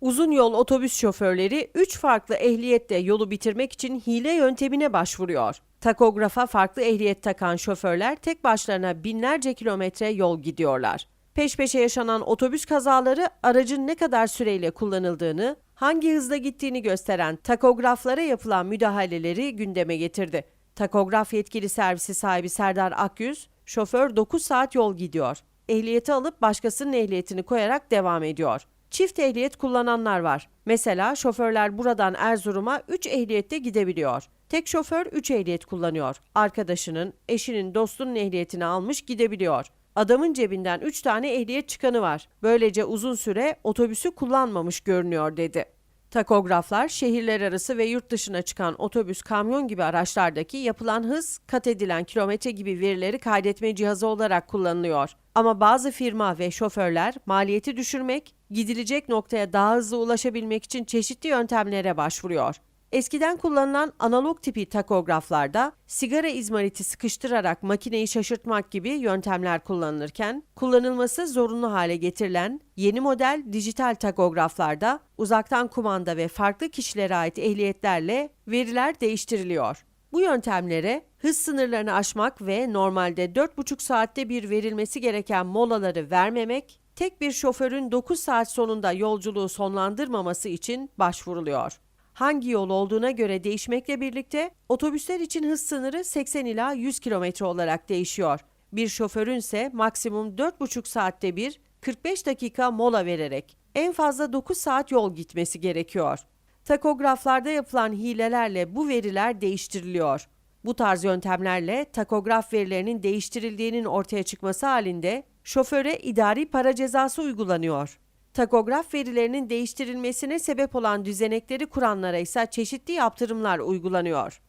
Uzun yol otobüs şoförleri 3 farklı ehliyetle yolu bitirmek için hile yöntemine başvuruyor. Takografa farklı ehliyet takan şoförler tek başlarına binlerce kilometre yol gidiyorlar. Peş peşe yaşanan otobüs kazaları aracın ne kadar süreyle kullanıldığını, hangi hızla gittiğini gösteren takograflara yapılan müdahaleleri gündeme getirdi. Takograf yetkili servisi sahibi Serdar Akyüz, şoför 9 saat yol gidiyor. Ehliyeti alıp başkasının ehliyetini koyarak devam ediyor. Çift ehliyet kullananlar var. Mesela şoförler buradan Erzurum'a 3 ehliyette gidebiliyor. Tek şoför 3 ehliyet kullanıyor. Arkadaşının, eşinin, dostunun ehliyetini almış gidebiliyor. Adamın cebinden 3 tane ehliyet çıkanı var. Böylece uzun süre otobüsü kullanmamış görünüyor dedi. Takograflar şehirler arası ve yurt dışına çıkan otobüs, kamyon gibi araçlardaki yapılan hız, kat edilen kilometre gibi verileri kaydetme cihazı olarak kullanılıyor. Ama bazı firma ve şoförler maliyeti düşürmek, gidilecek noktaya daha hızlı ulaşabilmek için çeşitli yöntemlere başvuruyor. Eskiden kullanılan analog tipi takograflarda sigara izmariti sıkıştırarak makineyi şaşırtmak gibi yöntemler kullanılırken kullanılması zorunlu hale getirilen yeni model dijital takograflarda uzaktan kumanda ve farklı kişilere ait ehliyetlerle veriler değiştiriliyor. Bu yöntemlere hız sınırlarını aşmak ve normalde 4,5 saatte bir verilmesi gereken molaları vermemek, tek bir şoförün 9 saat sonunda yolculuğu sonlandırmaması için başvuruluyor. Hangi yol olduğuna göre değişmekle birlikte otobüsler için hız sınırı 80 ila 100 km olarak değişiyor. Bir şoförün ise maksimum 4,5 saatte bir 45 dakika mola vererek en fazla 9 saat yol gitmesi gerekiyor. Takograflarda yapılan hilelerle bu veriler değiştiriliyor. Bu tarz yöntemlerle takograf verilerinin değiştirildiğinin ortaya çıkması halinde şoföre idari para cezası uygulanıyor. Takograf verilerinin değiştirilmesine sebep olan düzenekleri kuranlara ise çeşitli yaptırımlar uygulanıyor.